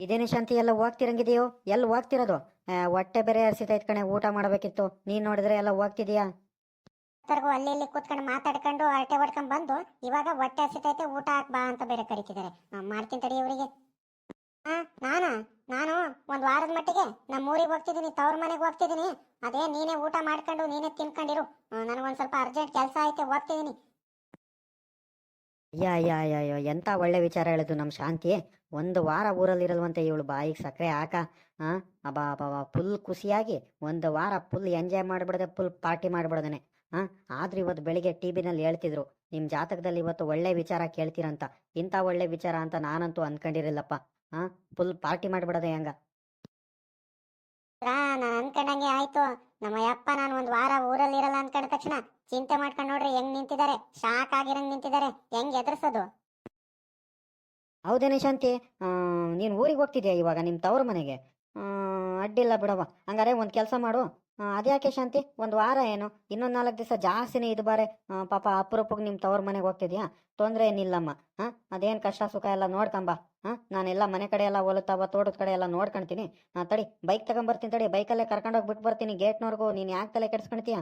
ಇದೇನೇ ಶಾಂತಿ ಎಲ್ಲ ಹೋಗ್ತಿರಂಗಿದೆಯೋ? ಎಲ್ಲಿ ಹೋಗ್ತಿರೋದು? ಆ, ಹೊಟ್ಟೆ ಬೇರೆ ಹಸಿತೈತ್ ಕಣೆ ಊಟ ಮಾಡಬೇಕಿತ್ತು. ನೀನ್ ನೋಡಿದ್ರೆ ಎಲ್ಲ ಹೋಗ್ತಿದ್ಯಾ? ತರ್ಗು ಅಲ್ಲಿ ಇಲ್ಲಿ ಕೂತ್ಕೊಂಡು ಮಾತಾಡ್ಕೊಂಡು ಹರಟೆ ಹೊಡ್ಕೊಂಡ್ ಬಂದು ಇವಾಗ ಹೊಟ್ಟೆ ಹಸಿತೈತೆ ಊಟ ಹಾಕ್ ಬಾ ಅಂತ ಬೇರೆ ಕರಿತಿದ್ದಾರೆ. ಆ, ಮಾಡ್ತೀನಿ ತಡಿ ಇವರಿಗೆ. ಹಾ ನಾನಾ? ನಾನು ಒಂದ್ ವಾರದ ಮಟ್ಟಿಗೆ ನಮ್ಮ ಊರಿಗೆ ಹೋಗ್ತಿದ್ದೀನಿ ತವ್ರ ಮನೆಗೆ ಹೋಗ್ತಿದ್ದೀನಿ. ಅದೇ ನೀನೇ ಊಟ ಮಾಡ್ಕೊಂಡು ನೀನೇ ತಿನ್ಕೊಂಡಿರು. ನನಗೊಂದ್ ಸ್ವಲ್ಪ ಅರ್ಜೆಂಟ್ ಕೆಲಸ ಐತೆ ಹೋಗ್ತಿದ್ದೀನಿ ಯಾ ಯಾ ಯಾ ಎಂತ ಒಳ್ಳೆ ವಿಚಾರ ಹೇಳುದು ನಮ್ಮ ಶಾಂತಿ? ಒಂದು ವಾರ ಊರಲ್ಲಿರಲ್ವಂತೆ ಇವಳು ಬಾಯಿಗೆ ಸಕ್ಕರೆ ಹಾಕ ಹಾ ಅಬ್ಬಾ ಅಬಾ ಫುಲ್ ಖುಷಿಯಾಗಿ ಒಂದು ವಾರ ಫುಲ್ ಎಂಜಾಯ್ ಮಾಡ್ಬಿಡದೆ ಫುಲ್ ಪಾರ್ಟಿ ಮಾಡ್ಬಿಡದೇನೆ ಹಾ ಆದ್ರೆ ಇವತ್ತು ಬೆಳಿಗ್ಗೆ ಟಿ ವಿನಲ್ಲಿ ಹೇಳ್ತಿದ್ರು, ನಿಮ್ ಜಾತಕದಲ್ಲಿ ಇವತ್ತು ಒಳ್ಳೆ ವಿಚಾರ ಕೇಳ್ತೀರಂತ, ಇಂಥ ಒಳ್ಳೆ ವಿಚಾರ ಅಂತ ನಾನಂತೂ ಅನ್ಕೊಂಡಿರಲಿಲ್ಲಪ್ಪ ಹಾ ಫುಲ್ ಪಾರ್ಟಿ ಮಾಡ್ಬಿಡದೆ ಹೆಂಗ. ನಾನು ಅನ್ಕೊಂಡಂಗೆ ಆಯ್ತು, ನಮ್ಮ ಯಪ್ಪ ನಾನು ಒಂದ್ ವಾರ ಊರಲ್ಲಿ ಇರಲ್ಲ ಅನ್ಕೊಂಡ ತಕ್ಷಣ ಚಿಂತೆ ಮಾಡ್ಕೊಂಡು ನೋಡ್ರಿ ಹೆಂಗ್ ನಿಂತಿದ್ದಾರೆ, ಶಾಕ್ ಆಗಿರಂಗ್ ನಿಂತಿದ್ದಾರೆ, ಹೆಂಗ್ ಎದುರಿಸೋದು? ಹೌದೇನೆ ಶಾಂತಿ ನೀನು ಊರಿಗೆ ಹೋಗ್ತಿದ್ಯಾ ಇವಾಗ ನಿಮ್ಮ ತವ್ರ ಮನೆಗೆ? ಅಡ್ಡಿಲ್ಲ ಬಿಡವ ಹಂಗಾರೆ ಒಂದು ಕೆಲಸ ಮಾಡು. ಅದ್ಯಾಕೆ ಶಾಂತಿ? ಒಂದು ವಾರ ಏನು? ಇನ್ನೊಂದು ನಾಲ್ಕು ದಿವಸ ಜಾಸ್ತಿನೇ ಇದು ಬಾರೆ. ಪಾಪ ಅಪರೂಪಕ್ಕೆ ನಿಮ್ಮ ತವ್ರ ಮನೆಗೆ ಹೋಗ್ತಿದ್ಯಾ? ತೊಂದರೆ ಏನಿಲ್ಲಮ್ಮ. ಹಾಂ ಅದೇನು ಕಷ್ಟ ಸುಖ ಎಲ್ಲ ನೋಡ್ಕೊಂಬ ಹಾಂ ನಾನೆಲ್ಲ ಮನೆ ಕಡೆ ಎಲ್ಲ ಹೊಲತಾವ ತೋಟದ ಕಡೆ ಎಲ್ಲ ನೋಡ್ಕೊಳ್ತೀನಿ ತಡಿ, ಬೈಕ್ ತಗೊಂಬರ್ತೀನಿ ತಡಿ. ಬೈಕಲ್ಲೇ ಕರ್ಕೊಂಡೋಗಿ ಬಿಟ್ಟು ಬರ್ತೀನಿ ಗೇಟ್ನವ್ರಿಗೂ. ನೀನು ಯಾಕೆ ತಲೆ ಕೆಡ್ಸ್ಕೊಂತೀಯ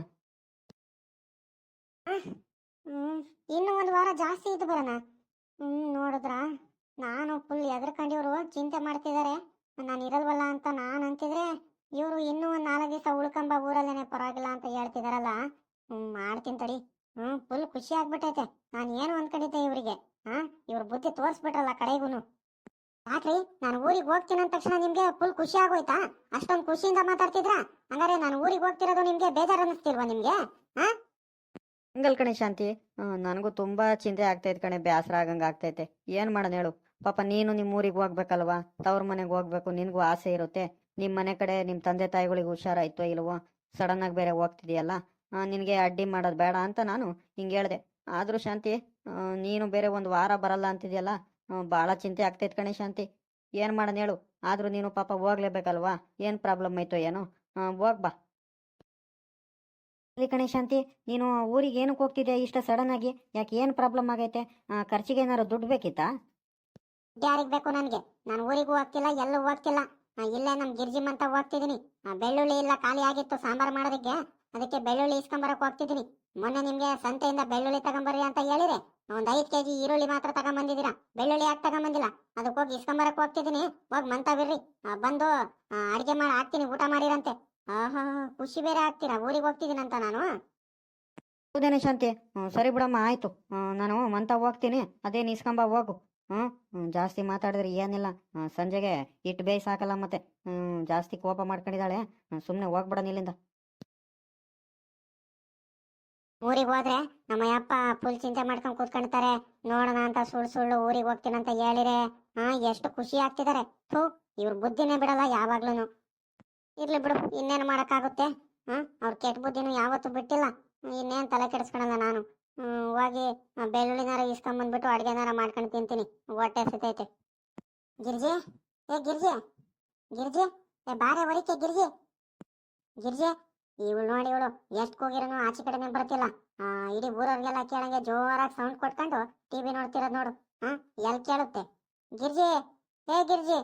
ಹ್ಮ್ ಇನ್ನು ಒಂದು ವಾರ ಜಾಸ್ತಿ ಇದು ಬರೋಣ. ಹ್ಞೂ ನೋಡಿದ್ರ? ನಾನು ಫುಲ್ ಎದ್ರಕಂಡಿವ್ರು, ಚಿಂತೆ ಮಾಡ್ತಿದ್ದಾರೆ ನಾನು ಇರಲ್ವಲ್ಲ ಅಂತ ನಾನು ಅಂತಿದ್ರೆ, ಇವರು ಇನ್ನೂ ಒಂದು ನಾಲ್ಕು ದಿವಸ ಉಳ್ಕೊಂಬ ಊರಲ್ಲೇನೆ ಪರವಾಗಿಲ್ಲ ಅಂತ ಹೇಳ್ತಿದಾರಲ್ಲ. ಮಾಡ್ತೀನಿ ತಡಿ. ಹ್ಮ್ ಫುಲ್ ಖುಷಿ ಆಗ್ಬಿಟ್ಟೈತೆ. ನಾನು ಏನು ಅಂದ್ಕೊಂಡಿದ್ದೆ ಇವರಿಗೆ? ಹಾಂ, ಇವ್ರ ಬುದ್ಧಿ ತೋರಿಸ್ಬಿಟ್ರಲ್ಲ ಕಡೆಗೂನು. ಯಾಕ್ರಿ? ನಾನು ಊರಿಗೆ ಹೋಗ್ತೀನಿ ಅಂದ ತಕ್ಷಣ ನಿಮ್ಗೆ ಫುಲ್ ಖುಷಿ ಆಗೋಯ್ತಾ? ಅಷ್ಟೊಂದು ಖುಷಿಯಿಂದ ಮಾತಾಡ್ತಿದ್ರಾ? ಹಂಗಾರೆ ನಾನು ಊರಿಗೆ ಹೋಗ್ತಿರೋದು ನಿಮ್ಗೆ ಬೇಜಾರು ಅನ್ನಿಸ್ತಿಲ್ವಾ ನಿಮ್ಗೆ ಹಂಗಲ್ ಕಣೆ ಶಾಂತಿ. ನನಗೂ ತುಂಬಾ ಚಿಂತೆ ಆಗ್ತೈತೆ ಕಣೆ ಬೇಸರ ಆಗಂಗ ಆಗ್ತೈತೆ ಏನ್ ಮಾಡೋಣ ಹೇಳು? ಪಾಪ ನೀನು ನಿಮ್ಮ ಊರಿಗೆ ಹೋಗ್ಬೇಕಲ್ವಾ? ತವ್ರ ಮನೆಗೆ ಹೋಗ್ಬೇಕು ನಿನಗೂ ಆಸೆ ಇರುತ್ತೆ. ನಿಮ್ಮ ಮನೆ ಕಡೆ ನಿಮ್ಮ ತಂದೆ ತಾಯಿಗಳಿಗೆ ಹುಷಾರಾಯ್ತೋ ಇಲ್ವೋ? ಸಡನ್ ಆಗಿ ಬೇರೆ ಹೋಗ್ತಿದೆಯಲ್ಲ? ನಿನಗೆ ಅಡ್ಡಿ ಮಾಡೋದು ಬೇಡ ಅಂತ ನಾನು ಹಿಂಗೆ ಹೇಳ್ದೆ. ಆದ್ರೂ ಶಾಂತಿ ನೀನು ಬೇರೆ ಒಂದು ವಾರ ಬರಲ್ಲ ಅಂತಿದೆಯಲ್ಲ? ಭಾಳ ಚಿಂತೆ ಆಗ್ತೈತೆ ಕಣೆ ಶಾಂತಿ. ಏನು ಮಾಡೋಣ ಹೇಳು? ಆದರೂ ನೀನು ಪಾಪ ಹೋಗ್ಲೇಬೇಕಲ್ವಾ? ಏನು ಪ್ರಾಬ್ಲಮ್ ಆಯ್ತೋ ಏನೋ? ಆ, ಹೋಗ್ ಬಾ. ಇಲ್ಲಿ ಕಣೆ ಶಾಂತಿ ನೀನು ಊರಿಗೆ ಏನಕ್ಕೆ ಹೋಗ್ತಿದ್ಯಾ ಇಷ್ಟ ಸಡನ್ ಆಗಿ? ಯಾಕೆ ಏನು ಪ್ರಾಬ್ಲಮ್ ಆಗೈತೆ? ಖರ್ಚಿಗೆ ಏನಾದ್ರು ದುಡ್ಡು ಬೇಕಿತ್ತಾ? ಯಾರಿಗ್ ಬೇಕು ನನಗೆ? ನಾನು ಊರಿಗೂ ಹೋಗ್ತಿಲ್ಲ ಎಲ್ಲೂ ಹೋಗ್ತಿಲ್ಲ ಇಲ್ಲೇ ನಮ್ ಗಿರ್ಜಿಮ್ ಅಂತ ಹೋಗ್ತಿದ್ದೀನಿ ಬೆಳ್ಳುಳ್ಳಿ ಇಲ್ಲ ಖಾಲಿ ಆಗಿತ್ತು ಸಾಂಬಾರ್ ಮಾಡೋದಕ್ಕೆ. ಅದಕ್ಕೆ ಬೆಳ್ಳುಳ್ಳಿ ಇಸ್ಕೊಂಬರಕ್ ಹೋಗ್ತಿದ್ದೀನಿ ಮೊನ್ನೆ ನಿಮ್ಗೆ ಸಂತೆಯಿಂದ ಬೆಳ್ಳುಳ್ಳಿ ತಗೊಂಬರ್ರಿ ಅಂತ ಹೇಳಿದ್ರೆ ಒಂದ್ ಐದ್ ಕೆಜಿ ಈರುಳ್ಳಿ ಮಾತ್ರ ತಗೊಂಬಂದಿದ್ದೀರಾ? ಬೆಳ್ಳುಳ್ಳಿ ಯಾಕೆ ತಗೊಂಬಂದಿಲ್ಲ? ಅದಕ್ಕೆ ಹೋಗಿ ಇಸ್ಕೊಂಬರಕ್ ಹೋಗ್ತಿದ್ದೀನಿ ಹೋಗಿ ಮಂತ ಆ, ಬಂದು ಅಡಿಗೆ ಮಾಡಿ ಹಾಕ್ತೀನಿ ಊಟ ಮಾಡಿರಂತೆ. ಆಹಾ ಖುಷಿ ಬೇರೆ ಆಗ್ತೀರಾ? ಊರಿಗೆ ಹೋಗ್ತಿದ್ದೀನಂತ ನಾನು. ಹೌದೇನೆ ಶಾಂತಿ ಸರಿ ಬಿಡಮ್ಮ ಆಯ್ತು. ನಾನು ಮಂತ ಹೋಗ್ತೀನಿ. ಅದೇನು ಇಸ್ಕೊಂಬ ಹೋಗು. ಹ್ಮ್ ಜಾಸ್ತಿ ಮಾತಾಡಿದ್ರೆ ಏನಿಲ್ಲ. ಸಂಜೆಗೆ ಇಟ್ ಬೇಯ್ ಸಾಕಲ್ಲ ಮತ್ತೆ. ಹ್ಮ್, ಜಾಸ್ತಿ ಕೋಪ ಮಾಡ್ಕೊಂಡಿದ್ದಾಳೆ. ಸುಮ್ಮನೆ ಹೋಗ್ಬಿಡೋಣ ಇಲ್ಲಿಂದ ಊರಿಗೆ ಹೋದ್ರೆ ನಮ್ಮ ಅಪ್ಪ ಫುಲ್ ಚಿಂತೆ ಮಾಡ್ಕೊಂಡು ಕೂತ್ಕೊಂಡ್ತಾರೆ. ನೋಡೋಣ ಅಂತ ಸುಳ್ಳು ಸುಳ್ಳು ಊರಿಗೆ ಹೋಗ್ತೀನಿ ಅಂತ ಹೇಳಿರೆ. ಹಾ, ಎಷ್ಟು ಖುಷಿ ಆಗ್ತಿದ್ದಾರೆ ಥೂ, ಇವ್ರ ಬುದ್ಧಿನೇ ಬಿಡಲ್ಲ ಯಾವಾಗ್ಲೂ ಇರ್ಲಿ ಬಿಡು, ಇನ್ನೇನು ಮಾಡಕ್ಕಾಗುತ್ತೆ? ಹ್ಮ್, ಅವ್ರ ಕೆಟ್ಟ ಬುದ್ಧಿನೂ ಯಾವತ್ತೂ ಬಿಟ್ಟಿಲ್ಲ. ಇನ್ನೇನ್ ತಲೆ ಕೆಡಿಸ್ಕೊಳಲ್ಲ ನಾನು. ಹೋಗಿ ಬೆಳ್ಳುಳ್ಳಿನಾರ ಇಸ್ಕೊಂಬಂದ್ಬಿಟ್ಟು ಅಡುಗೆನಾರ ಮಾಡ್ಕೊಂಡು ತಿಂತೀನಿ. ಹೊಟ್ಟೆ ಹಸಿತೈತೆ. ಗಿರ್ಜಿ, ಏ ಗಿರ್ಜಿ ಗಿರ್ಜಿ, ಏ ಬಾರೆ ಹೊರಿಕೆ ಗಿರ್ಜಿ. ಗಿರ್ಜಿ, ಇವಳು ನೋಡಿ ಇವಳು ಎಷ್ಟು ಕೂಗಿರೋನು ಆಚೆ ಕಡೆನೇ ಬರ್ತಿಲ್ಲ. ಇಡೀ ಊರವ್ರಿಗೆಲ್ಲ ಕೇಳಂಗೆ ಜೋರಾಗಿ ಸೌಂಡ್ ಕೊಟ್ಕೊಂಡು ಟಿವಿ ನೋಡ್ತಿರೋದು ನೋಡು. ಹಾ ಎಲ್ಲಿ ಕೇಳುತ್ತೆ? ಗಿರ್ಜಿ, ಏ ಗಿರ್ಜಿ.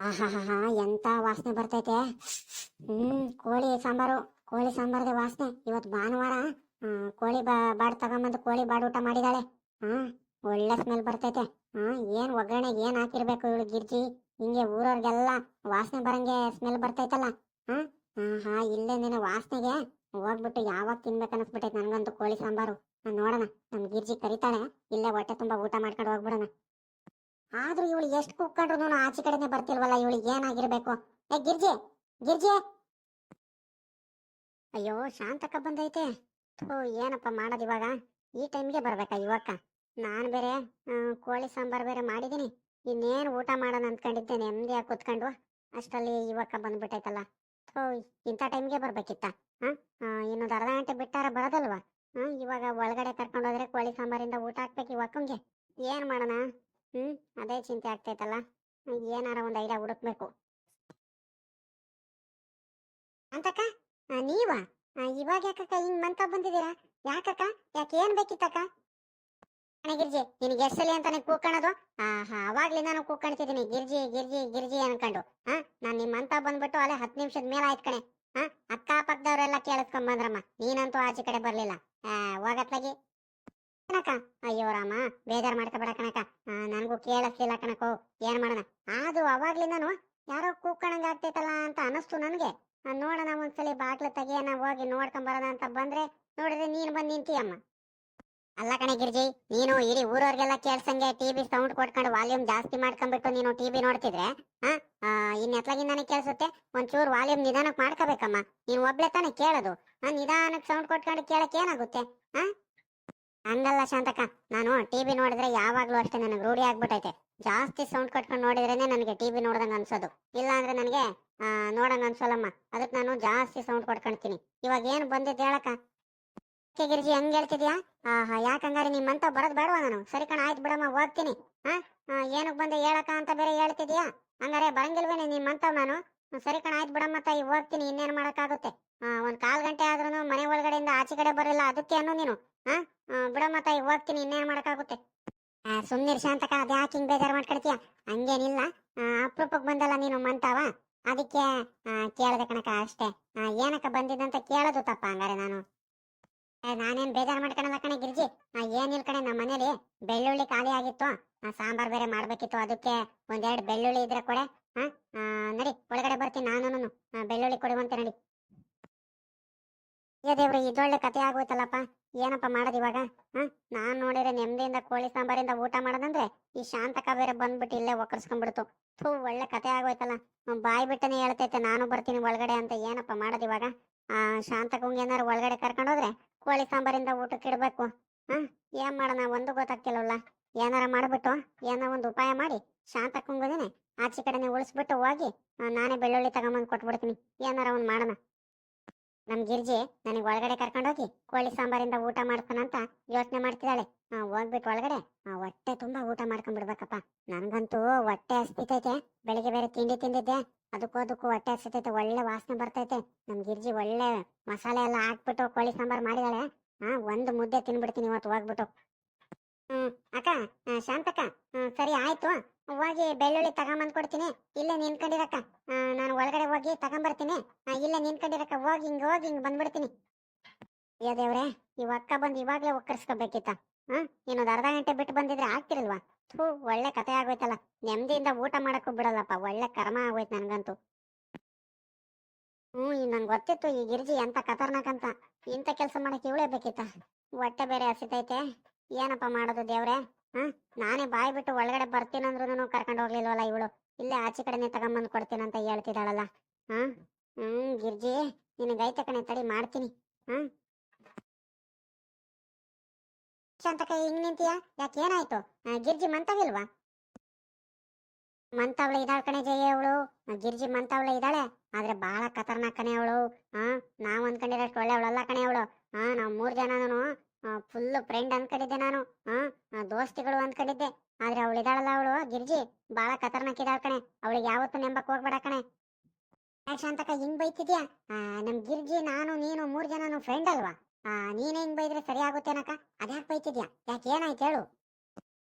ಹಾ ಎಂತ ವಾಸನೆ ಬರ್ತೈತೆ? ಹ್ಮ್, ಕೋಳಿ, ಸಾಂಬಾರು. ಕೋಳಿ ಸಾಂಬಾರದ ವಾಸನೆ ಇವತ್ತು ಭಾನುವಾರ ಕೋಳಿ ಬಾಡ್ ತಗೊಂಬಂದು ಕೋಳಿ ಬಾಡ್ ಊಟ ಮಾಡಿದಾಳೆ. ಹಾ ಒಳ್ಳೆ ಸ್ಮೆಲ್ ಬರ್ತೈತೆ. ಹಾ ಏನ್ ಒಗ್ಗರಣೆಗೆ ಏನ್ ಹಾಕಿರ್ಬೇಕು ಇವಳು ಗಿರ್ಜಿ? ಹಿಂಗೆ ಊರವ್ರಿಗೆಲ್ಲ ವಾಸನೆ ಬರಂಗೆ ಸ್ಮೆಲ್ ಬರ್ತೈತಲ್ಲ. ಹಾ ಇಲ್ಲೇ ನೀನು ವಾಸನೆಗೆ ಹೋಗ್ಬಿಟ್ಟು ಯಾವಾಗ ತಿನ್ಬೇಕು ಅನಿಸ್ಬಿಟ್ಟೈತೆ ನನಗಂತೂ ಕೋಳಿ ಸಾಂಬಾರು. ನಾನು ನೋಡೋಣ, ನಮ್ ಗಿರ್ಜಿ ಕರಿತಾಳೆ, ಇಲ್ಲೇ ಹೊಟ್ಟೆ ತುಂಬಾ ಊಟ ಮಾಡ್ಕೊಂಡು ಹೋಗ್ಬಿಡೋಣ. ಆದ್ರೂ ಇವಳು ಎಷ್ಟು ಕುಕ್ಕಂಡ್ರು ಆಚೆ ಕಡೆನೆ ಬರ್ತಿಲ್ವಲ್ಲ ಇವಳು ಏನಾಗಿರ್ಬೇಕು ಏ, ಗಿರ್ಜಿ ಗಿರ್ಜಿ! ಅಯ್ಯೋ, ಶಾಂತಕ್ಕ ಬಂದೈತೆ. ಥೂ, ಏನಪ್ಪ ಮಾಡೋದು ಇವಾಗ? ಈ ಟೈಮ್ಗೆ ಬರ್ಬೇಕಾ ಇವಕ್ಕ ನಾನು ಬೇರೆ ಕೋಳಿ ಸಾಂಬಾರ್ ಬೇರೆ ಮಾಡಿದ್ದೀನಿ ಇನ್ನೇನು ಊಟ ಮಾಡೋಣ ಅಂದ್ಕೊಂಡಿದ್ದೆ ನೆಮ್ಮದಿಯಾಗಿ ಕುತ್ಕೊಂಡು. ಅಷ್ಟರಲ್ಲಿ ಇವಕ್ಕ ಬಂದ್ಬಿಟ್ಟೈತಲ್ಲ. ಥೋ, ಇಂಥ ಟೈಮ್ಗೆ ಬರ್ಬೇಕಿತ್ತ? ಹಾ ಇನ್ನೊಂದು ಅರ್ಧ ಗಂಟೆ ಬಿಟ್ಟಾರ ಬರೋದಲ್ವಾ? ಹಾ ಇವಾಗ ಒಳಗಡೆ ಕರ್ಕೊಂಡು ಹೋದ್ರೆ ಕೋಳಿ ಸಾಂಬಾರಿಂದ ಊಟ ಹಾಕ್ಬೇಕು ಇವಕ್ಕಂಗೆ ಏನು ಮಾಡೋಣ? ಹ್ಞೂ ಅದೇ ಚಿಂತೆ ಆಗ್ತೈತಲ್ಲ. ಏನಾರ ಒಂದು ಐಡಿಯಾ ಹುಡುಕ್ಬೇಕು. ಅಂತಕ್ಕ ನೀವಾ? ಇವಾಗ ಯಾಕಕ್ಕ ಹಿಂಗ್ ಮಂತ ಬಂದಿದ್ದೀರಾ? ಯಾಕಕ್ಕ? ಯಾಕೆ ಏನ್ ಬೇಕಿತ್ತಕ್ಕ? ಗಿರ್ಜಿ, ನಿನಗೆ ಎಸ್ಸಲಿ ಸಲ ಅಂತಾನೆ ಕೂಕಣದು ಆಹಾ ಅವಾಗ್ಲಿಂದ ನಾನು ಕೂಕಣ್ತಿದ್ದೀನಿ ಗಿರ್ಜಿ ಗಿರ್ಜಿ ಗಿರ್ಜಿ ಅನ್ಕೊಂಡು. ಹಾ ನಾನ್ ನಿಮ್ಮಂತ ಬಂದ್ಬಿಟ್ಟು ಅಲ್ಲೇ ಹತ್ತು ನಿಮಿಷದ ಮೇಲೆ ಆಯ್ತು ಕಣೆ. ಹಾ ಅಕ್ಕ ಪಕ್ಕದವ್ರೆಲ್ಲ ಕೇಳಿಸ್ಕೊಂಡ್ ಬಂದ್ರಮ್ಮ. ನೀನಂತೂ ಆಚೆ ಕಡೆ ಬರ್ಲಿಲ್ಲ. ಹೋಗತ್ಲಾಗಿ. ಕಣಕ ಅಯ್ಯೋ ರಾಮ, ಬೇಜಾರ್ ಮಾಡ್ಕೋಬೇಡ ಕಣಕ ನನಗೂ ಕೇಳಿಸ್ಲಿಲ್ಲ ಕಣಕೋ ಏನ್ ಮಾಡೋಣ? ಅದು ಅವಾಗ್ಲಿಂದನು ಯಾರೋ ಕೂಕಣಂಗ ಆಗ್ತೈತಲ್ಲ ಅಂತ ಅನಸ್ತು ನನಗೆ. ನೋಡೋಣ ಒಂದ್ಸಲಿ ಬಾಗ್ಲ ತೆಗಿಯೋಣ, ಹೋಗಿ ನೋಡ್ಕೊಂಡ್ ಬರೋಣ ಅಂತ ಬಂದ್ರೆ ನೋಡಿದ್ರೆ ನೀನ್ ಬಂದ್ ನಿಂತೀಯಮ್ಮ. ಅಲ್ಲ ಕಣೆ ಗಿರ್ಜಿ, ನೀನು ಇಡೀ ಊರವ್ರಿಗೆಲ್ಲ ಕೇಳ್ಸಂಗೆ ಟಿವಿ ಸೌಂಡ್ ಕೊಟ್ಕೊಂಡು ವಾಲ್ಯೂಮ್ ಜಾಸ್ತಿ ಮಾಡ್ಕೊಂಡ್ಬಿಟ್ಟು ನೀನು ಟಿವಿ ನೋಡ್ತಿದ್ರೆ ಹಾ ಇನ್ ಎತ್ಲಾಗಿಂದಾನೆ ಕೇಳಿಸುತ್ತೆ, ಒಂಚೂರು ವಾಲ್ಯೂಮ್ ನಿಧಾನಕ್ಕೆ ಮಾಡ್ಕೋಬೇಕಮ್ಮ. ನೀನು ಒಬ್ಳೆ ತಾನೇ ಕೇಳೋದು. ನಿಧಾನಕ್ಕೆ ಸೌಂಡ್ ಕೊಟ್ಕೊಂಡು ಕೇಳಕ್ ಏನಾಗುತ್ತೆ ಹಾ ಹಂಗಲ್ಲ ಶಾಂತಕ ನಾನು ಟಿವಿ ನೋಡಿದ್ರೆ ಯಾವಾಗ್ಲೂ ಅಷ್ಟೇ ನನಗೆ ರೂಢಿ ಆಗ್ಬಿಟ್ಟೈತೆ. ಜಾಸ್ತಿ ಸೌಂಡ್ ಕಟ್ಕೊಂಡು ನೋಡಿದ್ರೇನೆ ನನಗೆ ಟಿವಿ ನೋಡ್ದಂಗ ಅನ್ಸೋದು. ಇಲ್ಲ ಅಂದ್ರೆ ನನಗೆ ನೋಡಂಗ ಅನ್ಸೋಲ್ಲಮ್ಮ. ಅದಕ್ಕೆ ನಾನು ಜಾಸ್ತಿ ಸೌಂಡ್ ಕೊಟ್ಕೊಂತೀನಿ ಇವಾಗ ಏನು ಬಂದಿದ್ದು ಹೇಳಕ್ಕ? ಗಿರಿಜಿ, ಹಂಗೆ ಹೇಳ್ತಿದ್ಯಾ? ಆಹಾ, ಯಾಕಂಗಾರೆ ನಿಮ್ಮಂತ ಬರೋದು ಬೇಡವಾ ನಾನು? ಸರಿ ಕಣ, ಆಯ್ತು ಬಿಡಮ್ಮ, ಹೋಗ್ತೀನಿ. ಹಾ ಏನಕ್ ಬಂದೆ ಹೇಳಕ್ಕ ಅಂತ ಬೇರೆ ಹೇಳ್ತಿದ್ಯಾ? ಹಂಗಾರೆ ಬರಂಗಿಲ್ವೇನೆ ನಿಮ್ಮಂತ ನಾನು? ಸರಿ ಕಣ, ಆಯ್ತು ಬಿಡಮ್ಮ ತಾಯಿ, ಹೋಗ್ತೀನಿ, ಇನ್ನೇನ್ ಮಾಡಕ್ಕಾಗುತ್ತೆ? ಒಂದ್ ಕಾಲ್ ಗಂಟೆ ಆದ್ರೂ ಮನೆ ಒಳಗಡೆಯಿಂದ ಆಚೆ ಕಡೆ ಬರಲ್ಲ ಅದಕ್ಕೆ ಅನ್ನು ನೀನು ಹಾ ಬಿಡಮ್ಮ ತಾಯಿ, ಹೋಗ್ತೀನಿ, ಇನ್ನೇನು ಮಾಡಕ್ಕಾಗುತ್ತೆ? ಸುಮ್ನಿರ್ ಶಾಂತಕ ಅದ್ಯಾಕೆ ಹಿಂಗ್ ಬೇಜಾರು ಮಾಡ್ಕೊಳ್ತೀಯ? ಹಂಗೇನಿಲ್ಲ. ಅಪ್ರೂಪಕ್ ಬಂದಲ್ಲ ನೀನು ಮಂತಾವ? ಅದಕ್ಕೆ ಕೇಳ್ದೆ ಕಣಕ ಅಷ್ಟೇ. ಏನಕ್ಕ ಬಂದಿದ್ದಂತ ಕೇಳೋದು ತಪ್ಪ ಹಂಗಾರೆ ನಾನು? ನಾನೇನು ಬೇಜಾರ್ ಮಾಡ್ಕೊಳಲ್ಲ ಕಣೆ ಗಿರ್ಜಿ? ಏನಿಲ್ಲ ಕಣೆ ನಮ್ಮ ಮನೇಲಿ ಬೆಳ್ಳುಳ್ಳಿ ಖಾಲಿ ಆಗಿತ್ತು. ಸಾಂಬಾರ್ ಬೇರೆ ಮಾಡ್ಬೇಕಿತ್ತು, ಅದಕ್ಕೆ ಒಂದೆರಡು ಬೆಳ್ಳುಳ್ಳಿ ಇದ್ರೆ ಕೊಡೆ. ಹಾ ನಡಿ, ಒಳಗಡೆ ಬರ್ತೀನಿ ನಾನು ಬೆಳ್ಳುಳ್ಳಿ ಕೊಡುವಂತೆ ನಡಿ. ಏ ದೇವ್ರಿ ಇದೊಳ್ಳೆ ಕತೆ ಆಗೋಯ್ತಲ್ಲಪ್ಪ. ಏನಪ್ಪ ಮಾಡೋದು ಇವಾಗ? ಹಾ? ನಾನ್ ನೋಡಿದ್ರೆ ನೆಮ್ಮದಿಯಿಂದ ಕೋಳಿ ಸಾಂಬಾರಿಂದ ಊಟ ಮಾಡೋದಂದ್ರೆ ಈ ಶಾಂತಕ ಬೇರೆ ಬಂದ್ಬಿಟ್ಟು ಇಲ್ಲೇ ಒಕ್ಕರ್ಸ್ಕೊಂಡ್ಬಿಡ್ತು. ಥೂ, ಒಳ್ಳೆ ಕತೆ ಆಗೋಯ್ತಲ್ಲ. ಬಾಯಿ ಬಾಯ್ ಬಿಟ್ಟನೆ ಹೇಳ್ತೈತೆ, ನಾನು ಬರ್ತೀನಿ ಒಳಗಡೆ ಅಂತ ಏನಪ್ಪ ಮಾಡೋದು ಇವಾಗ? ಆ ಶಾಂತಕಂಗೆ ಏನಾರು ಒಳಗಡೆ ಕರ್ಕೊಂಡೋದ್ರೆ ಕೋಳಿ ಸಾಂಬಾರಿಂದ ಊಟಕ್ಕೆ ಇಡಬೇಕು. ಹಾ? ಏನ್ ಮಾಡೋಣ, ಒಂದು ಗೊತ್ತಾಗ್ತಿಲ್ಲವಲ್ಲ ಏನಾರ ಮಾಡ್ಬಿಟ್ಟು ಏನೋ ಒಂದು ಉಪಾಯ ಮಾಡಿ ಶಾಂತಕ್ಕಂಗದೇನೆ ಆಚೆ ಕಡೆನೆ ಉಳಿಸ್ಬಿಟ್ಟು ಹೋಗಿ ನಾನೇ ಬೆಳ್ಳುಳ್ಳಿ ತಗೊಂಬಂದು ಕೊಟ್ಬಿಡ್ತೀನಿ. ಏನಾರ ಒಂದ್ ಮಾಡೋಣ. ನಮ್ ಗಿರ್ಜಿ ನನಗೆ ಒಳಗಡೆ ಕರ್ಕೊಂಡೋಗಿ ಕೋಳಿ ಸಾಂಬಾರಿಂದ ಊಟ ಮಾಡ್ಕೊನಂತ ಯೋಚನೆ ಮಾಡ್ತಿದ್ದಾಳೆ. ಹೋಗ್ಬಿಟ್ಟು ಒಳಗಡೆ ಹೊಟ್ಟೆ ತುಂಬಾ ಊಟ ಮಾಡ್ಕೊಂಡ್ಬಿಡ್ಬೇಕಪ್ಪ. ನನಗಂತೂ ಹೊಟ್ಟೆ ಹಸ್ತಿತೈತೆ. ಬೆಳಿಗ್ಗೆ ಬೇರೆ ತಿಂಡಿ ತಿಂದಿದ್ದೆ. ಅದಕ್ಕೂ ಅದಕ್ಕೂ ಹೊಟ್ಟೆ ಹಸಿತೈತೆ ಒಳ್ಳೆ ವಾಸನೆ ಬರ್ತೈತೆ. ನಮ್ ಗಿರ್ಜಿ ಒಳ್ಳೆ ಮಸಾಲೆ ಎಲ್ಲ ಹಾಕ್ಬಿಟ್ಟು ಕೋಳಿ ಸಾಂಬಾರ್ ಮಾಡಿದಾಳೆ. ಹಾ ಒಂದು ಮುದ್ದೆ ತಿನ್ಬಿಡ್ತೀನಿ ಇವತ್ತು ಹೋಗ್ಬಿಟ್ಟು. ಹ್ಮ್ ಅಕ್ಕ ಶಾಂತಕ್ಕ ಹ್ಮ್, ಸರಿ ಆಯ್ತು. ಹೋಗಿ ಬೆಳ್ಳುಳ್ಳಿ ತಗೊಂಬಂದ್ ಕೊಡ್ತೀನಿ ಇಲ್ಲೇ ನಿನ್ಕೊಂಡಿರಕ್ಕ ನಾನು ಒಳಗಡೆ ಹೋಗಿ ತಗೊಂಬರ್ತೀನಿ. ಇಲ್ಲೇ ನಿನ್ಕೊಂಡಿರಕ್ಕ ಹೋಗಿ ಹಿಂಗ್ ಹೋಗಿ ಹಿಂಗ್ ಬಂದ್ಬಿಡ್ತೀನಿ. ದೇವ್ರೆ ಈ ಅಕ್ಕ ಬಂದು ಇವಾಗ್ಲೇ ಒಕ್ಕರ್ಸ್ಕೋಬೇಕಿತ್ತ. ಹಾ ಇನ್ನೊಂದು ಅರ್ಧ ಗಂಟೆ ಬಿಟ್ಟು ಬಂದಿದ್ರೆ ಆಗ್ತಿರಲ್ವಾ? ಥೂ ಒಳ್ಳೆ ಕತೆ ಆಗೋಯ್ತಲ್ಲ. ನೆಮ್ಮದಿಯಿಂದ ಊಟ ಮಾಡಕ್ಕೂ ಬಿಡಲ್ಲಪ್ಪ. ಒಳ್ಳೆ ಕರ್ಮ ಆಗೋಯ್ತು ನನ್ಗಂತೂ. ಹ್ಞೂ ನನ್ಗೆ ಗೊತ್ತಿತ್ತು ಈ ಗಿರ್ಜಿ ಎಂತ ಖತರ್ನಾಕ್ ಅಂತ. ಇಂಥ ಕೆಲಸ ಮಾಡಕ್ಕೆ ಇವಳೇ ಬೇಕಿತ್ತ? ಹೊಟ್ಟೆ ಬೇರೆ ಹಸಿತೈತೆ. ಏನಪ್ಪ ಮಾಡೋದು ದೇವ್ರೆ? ಹಾ? ನಾನೇ ಬಾಯ್ ಬಿಟ್ಟು ಒಳಗಡೆ ಬರ್ತೀನಂದ್ರೂ ಕರ್ಕೊಂಡು ಹೋಗ್ಲಿಲ್ವಲ್ಲ ಇವಳು? ಇಲ್ಲೇ ಆಚೆ ಕಡೆನೆ ತಗೊಂಬಂದು ಕೊಡ್ತೀನಂತ ಹೇಳ್ತಿದ್ದಾಳಲ್ಲ. ಹಾ? ಹ್ಮ್, ಗಿರ್ಜಿ ನಿನಗೈತೆ ಕಣೆ, ತಡಿ ಮಾಡ್ತೀನಿ. ಹಾ? ಶಾಂತಕ ಹಿಂಗ್ ನಿಂತೀಯ? ಯಾಕೆ ಏನಾಯ್ತು? ಗಿರ್ಜಿ ಮಂತವಿಲ್ವಾ? ಮಂತವಳೆ ಇದಾಳ ಕಣೆ ಜಯ ಅವಳು. ಗಿರ್ಜಿ ಮಂತವಳೆ ಇದ್ದಾಳೆ ಆದ್ರೆ ಬಹಳ ಖತರ್ನಾಕ್ ಕಣೆ ಅವಳು. ಹಾ? ನಾವ್ ಅನ್ಕೊಂಡಿರೋಷ್ಟು ಒಳ್ಳೆ ಅವಳಲ್ಲ ಕಣೆ ಅವಳು. ಹಾ, ನಾವ್ ಮೂರ್ ಜನನು ಫುಲ್ ಫ್ರೆಂಡ್ ಅನ್ಕೊಂಡಿದ್ದೆ ನಾನು. ದೋಸ್ತಿಗಳು ಅನ್ಕೊಂಡಿದ್ದೆ. ಆದ್ರೆ ಅವಳು ಇದಾಳಲ್ಲ ಅವಳು, ಗಿರ್ಜಿ ಬಹಳ ಖತರ್ನಾಕ್ ಇದಾಳ ಕಣೆ. ಅವಳಿಗೆ ಯಾವತ್ತೂ ನೆಂಬಕ್ ಹೋಗ್ಬೇಡ ಕಣೆ. ಯಾಕೆ ಶಾಂತಕ ಹಿಂಗ್ ಬೈತಿದ್ಯಾ? ನಮ್ ಗಿರ್ಜಿ, ನಾನು, ನೀನು ಮೂರ್ ಜನನು ಫ್ರೆಂಡ್ ಅಲ್ವಾ? ನೀನೇ ಹಿಂಗ್ ಬೈದ್ರೆ ಸರಿ ಆಗುತ್ತೇನಕ್ಕ? ಅದ್ಯಾಕ್ ಬೈತಿದ್ಯಾ? ಯಾಕೆ ಏನಾಯ್ತು ಹೇಳು.